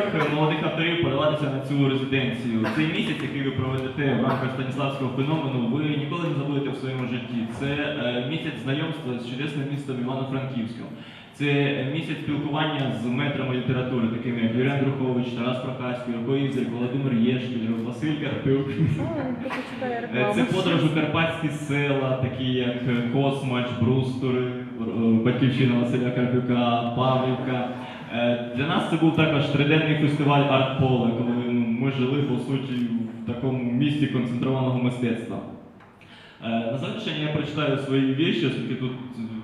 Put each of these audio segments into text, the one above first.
всіх молодих авторів подаватися на цю резиденцію. Цей місяць, який ви проведете в рамках Станіславського феномену, ви ніколи не забудете в своєму житті. Це е, місяць знайомства з чудесним містом Івано-Франківськом. Це місяць спілкування з метрами літератури, такими як Юрій Андрухович, Тарас Прохаський, Рoko Ізель, Володимир Єшкіль, Василь Карпюк. Це подорож у карпатські села, такі як Космач, Брустори, е, Батьківщина Василя Карпюка, Павлівка. Е, Для нас це був також триденний фестиваль Артполе, коли ну, ми жили по суті в такому місті концентрованого мистецтва. Е, На завершення я прочитаю свої вірші, оскільки тут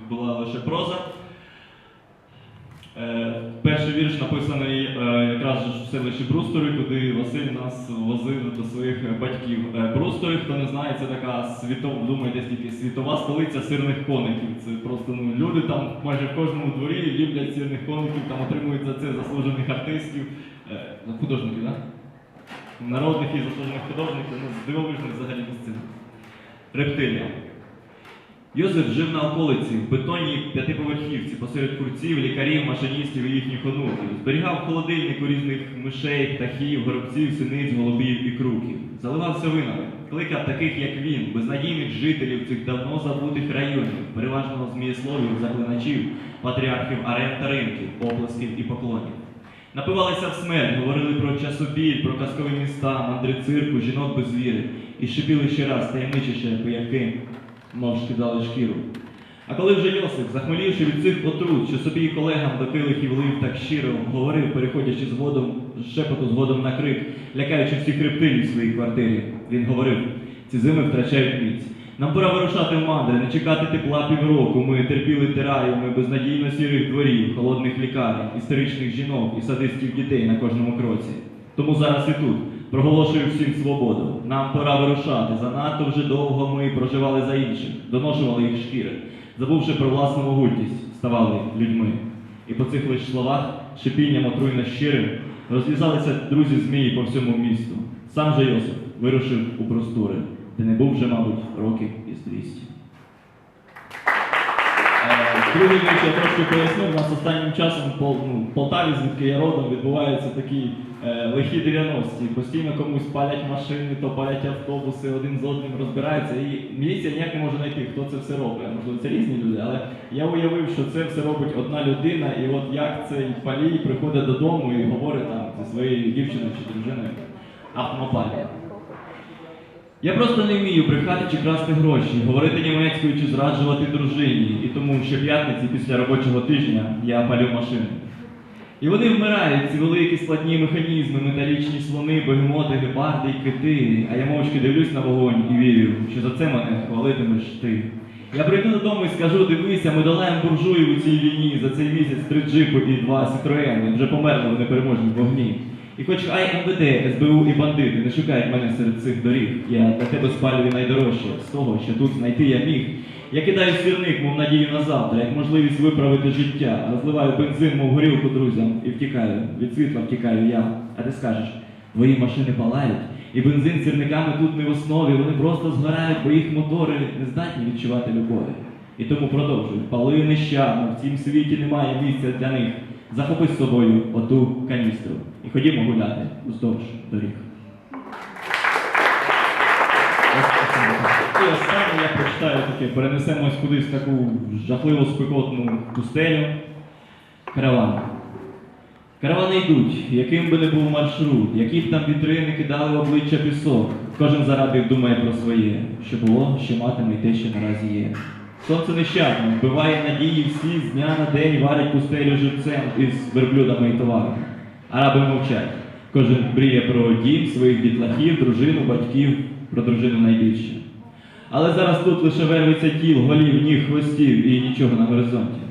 була лише проза. Е, Перший вірш написаний е, якраз в селищі Брустори, куди Василь нас возив до своїх батьків. Е, Брустори, хто не знає, це така світова, думаю, десь тільки світова столиця сирних коників. Це просто ну, люди там майже в кожному дворі люблять сирних коників, там отримують за це заслужених артистів, ну, художників, так? Народних і заслужених художників, ну, дивовижних взагалі місцин. Рептилія. Йозеф жив на околиці, в бетонній п'ятиповерхівці, посеред курців, лікарів, машиністів і їхніх онуків. Зберігав холодильнику різних мишей, птахів, горобців, синиць, голубів і круків. Заливався винами, кликав таких, як він, безнадійних жителів цих давно забутих районів, переважно змієсловів, заклиначів, патріархів арен та ринків, оплесків і поклонів. Напивалися в смерть, говорили про часопіль, про казкові міста, мандри цирку, жінок без віри, і шипіли ще раз таємничіше пияки, мов шкидали шкіру. А коли вже Йосип, захмелівши від цих отрут, що собі і колегам до килихів лив так щиро, говорив, переходячи згодом, з шепоту згодом на крик, лякаючи всіх рептилій в своїй квартирі, він говорив: ці зими втрачають міць. Нам пора вирушати в мандри, не чекати тепла півроку. Ми терпіли тираями безнадійно сірих дворів, холодних лікарень, істеричних жінок і садистів дітей на кожному кроці. Тому зараз і тут проголошую всім свободу. Нам пора вирушати. Занадто вже довго ми проживали за інших, доношували їх шкіри, забувши про власну могутність, ставали людьми. І по цих лиш словах, шипінням отруйно щирим, розлізалися друзі змії по всьому місту. Сам же Йосип вирушив у простори, де не був вже, мабуть, років із 200. Другий річ я трошки поясню, у нас останнім часом в Пол- ну, в Полтаві, звідки я родом, відбуваються такі е, лихі 90-ті. Постійно комусь палять машини, то палять автобуси, один з одним розбираються. І міліція ніяк не може знайти, хто це все робить. Можливо, це різні люди, але я уявив, що це все робить одна людина, і от як цей палій приходить додому і говорить там зі своєю дівчиною чи дружиною автомопалі. Я просто не вмію брехати чи красти гроші, говорити німецькою чи зраджувати дружині. І тому щоп'ятниці після робочого тижня я палю машини. І вони вмирають, ці великі складні механізми, металічні слони, бегемоти, гепарди і кити. А я мовчки дивлюсь на вогонь і вірю, що за це мене хвалитимеш ти. Я прийду додому і скажу, дивися, ми долаємо буржуїв у цій війні за цей місяць три джипи і два сітроени, вже померли в непереможній вогні. І хоч хай МВД, СБУ і бандити не шукають мене серед цих доріг, я для тебе спалюю найдорожче з того, що тут знайти я міг. Я кидаю сірник, мов надію на завтра, як можливість виправити життя, розливаю бензин, мов горілку друзям, і втікаю. Від світла втікаю я. А ти скажеш, твої машини палають, і бензин сірниками тут не в основі, вони просто згорають, бо їх мотори не здатні відчувати любові. І тому продовжуй, пали нещадно, в цім світі немає місця для них. Захопи з собою оту каністру і ходімо гуляти уздовж доріг. І останнє я прочитаю таке, перенесемось кудись в таку жахливо спекотну пустелю. Караван. Каравани йдуть, яким би не був маршрут, які б там вітри не кидали в обличчя пісок. Кожен зарадник думає про своє, що було, що матиме і те, що наразі є. Сонце нещадно, вбиває надії всі з дня на день варять пустелю живцем із верблюдами і товарами. Араби мовчать. Кожен мріє про дім, своїх дітлахів, дружину, батьків, про дружину найбільше. Але зараз тут лише вервиться тіл, голів, ніг, хвостів і нічого на горизонті.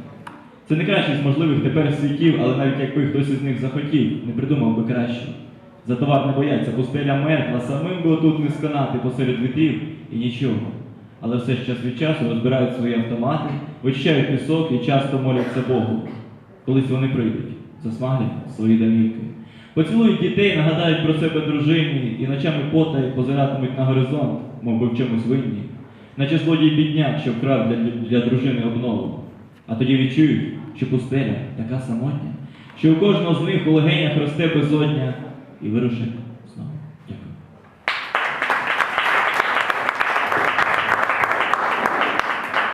Це не кращий з можливих тепер світів, але навіть якби хтось із них захотів, не придумав би краще. За товар не бояться, пустеля мертва, самим би отут не сканати посеред вітрів і нічого. Але все ж час від часу розбирають свої автомати, вичищають пісок і часто моляться Богу. Колись вони прийдуть, засмаглять свої домівки. Поцілують дітей, нагадають про себе дружині і ночами потай позиратимуть на горизонт, мов би в чомусь винні, наче злодій бідняк, що вкрав для, для дружини обнову. А тоді відчують, що пустеля така самотня, що у кожного з них у легенях росте безодня і вирушить